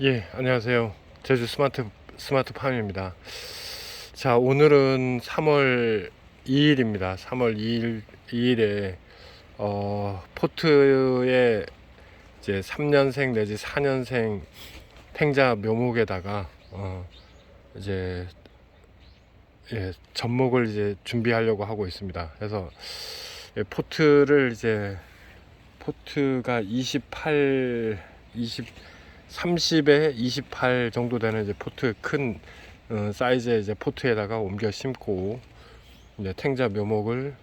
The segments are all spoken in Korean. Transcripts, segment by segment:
예, 안녕하세요. 제주 스마트 스마트 팜입니다. 자, 오늘은 3월 2일입니다. 3월 2일 2일에 어, 포트에 이제 3년생 내지 4년생 탱자 묘목에다가 어, 이제 예, 접목을 이제 준비하려고 하고 있습니다. 그래서 예, 포트를 이제 포트가 28 20 30에 28 정도 되는 이제 포트 큰 어, 사이즈의 이제 포트에다가 옮겨 심고 이제 탱자 묘목을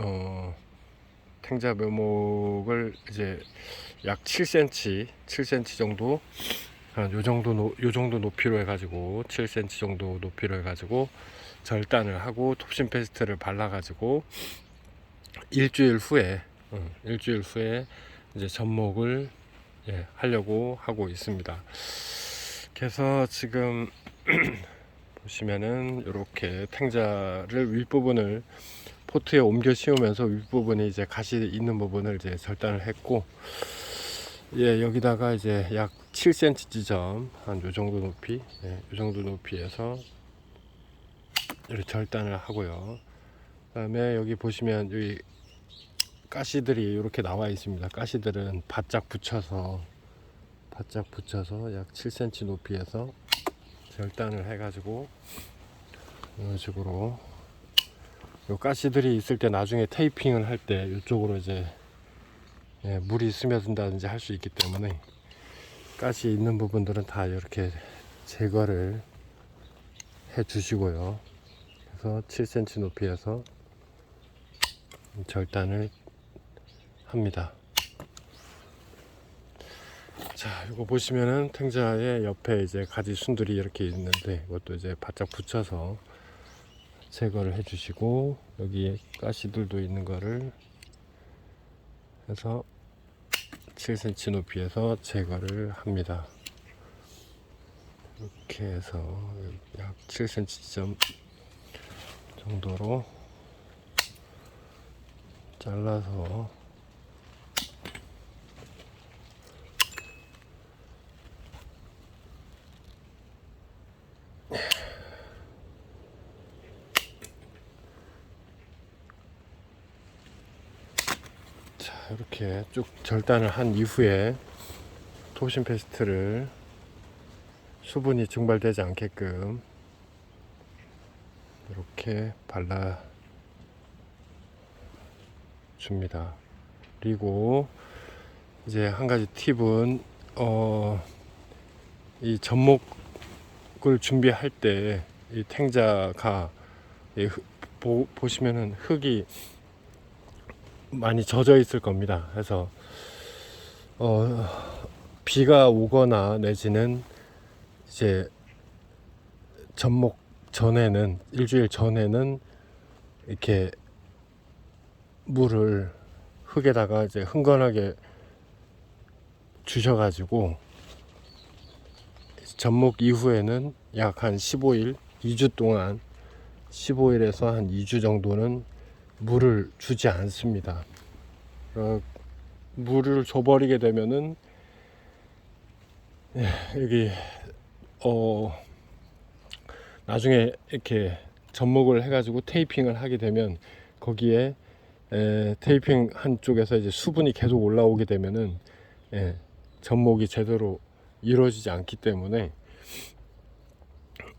어, 탱자 묘목을 이제 약 7cm, 7cm 정도 한요 정도 노, 요 정도 높이로 해가지고 7cm 정도 높이로 해가지고 절단을 하고 톱신 페스트를 발라가지고 일주일 후에 어, 일주일 후에 이제 접목을 예, 하려고 하고 있습니다. 그래서 지금 보시면은 이렇게 탱자를 윗부분을 포트에 옮겨 씌우면서 윗부분에 이제 가시 있는 부분을 이제 절단을 했고 예, 여기다가 이제 약 7cm 지점 한 요 정도 높이 예, 요 정도 높이에서 이렇게 절단을 하고요. 그 다음에 여기 보시면 여기 가시들이 이렇게 나와 있습니다. 가시들은 바짝 붙여서 바짝 붙여서 약 7cm 높이에서 절단을 해가지고 이런 식으로 요 가시들이 있을 때 나중에 테이핑을 할 때 이쪽으로 이제 예, 물이 스며든다든지 할 수 있기 때문에 가시 있는 부분들은 다 이렇게 제거를 해 주시고요. 그래서 7cm 높이에서 절단을 합니다. 자, 이거 보시면은 탱자의 옆에 이제 가지 순들이 이렇게 있는데 이것도 이제 바짝 붙여서 제거를 해주시고 여기에 가시들도 있는 거를 해서 7cm 높이에서 제거를 합니다. 이렇게 해서 약 7cm 지점 정도로 잘라서 자 이렇게 쭉 절단을 한 이후에 토신 페스트를 수분이 증발되지 않게끔 이렇게 발라 줍니다. 그리고 이제 한 가지 팁은 어, 이 접목을 준비할 때 이 탱자가 이 흙- 보, 보시면은 흙이 많이 젖어 있을 겁니다. 그래서 어, 비가 오거나 내지는 이제 접목 전에는 일주일 전에는 이렇게 물을 흙에다가 이제 흥건하게 주셔가지고 접목 이후에는 약 한 15일, 2주 동안 15일에서 한 2주 정도는 물을 주지 않습니다. 어, 물을 줘버리게 되면은 예, 여기 어 나중에 이렇게 접목을 해가지고 테이핑을 하게 되면 거기에 에, 테이핑 한쪽에서 이제 수분이 계속 올라오게 되면은 예, 접목이 제대로 이루어지지 않기 때문에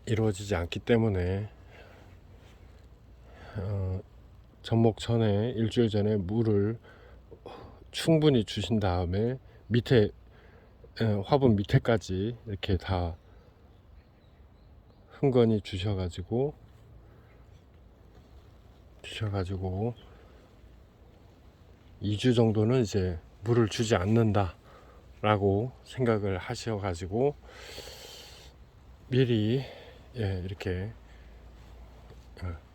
이루어지지 않기 때문에 어, 접목 전에 일주일 전에 물을 충분히 주신 다음에 밑에 에, 화분 밑에까지 이렇게 다 흥건히 주셔가지고 주셔가지고 2주 정도는 이제 물을 주지 않는다 라고 생각을 하셔가지고 미리 예, 이렇게 어,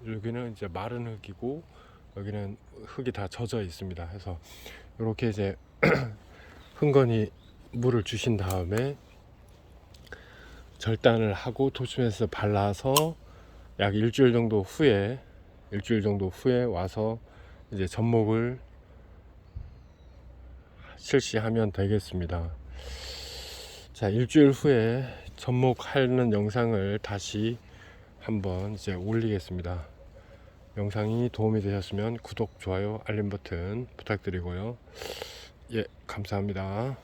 여기는 이제 마른 흙이고 여기는 흙이 다 젖어 있습니다. 해서 이렇게 이제 흥건히 물을 주신 다음에 절단을 하고 도심에서 발라서 약 일주일 정도 후에 일주일 정도 후에 와서 이제 접목을 실시하면 되겠습니다. 자, 일주일 후에 접목하는 영상을 다시 한번 이제 올리겠습니다. 영상이 도움이 되셨으면 구독, 좋아요, 알림 버튼 부탁드리고요. 예, 감사합니다.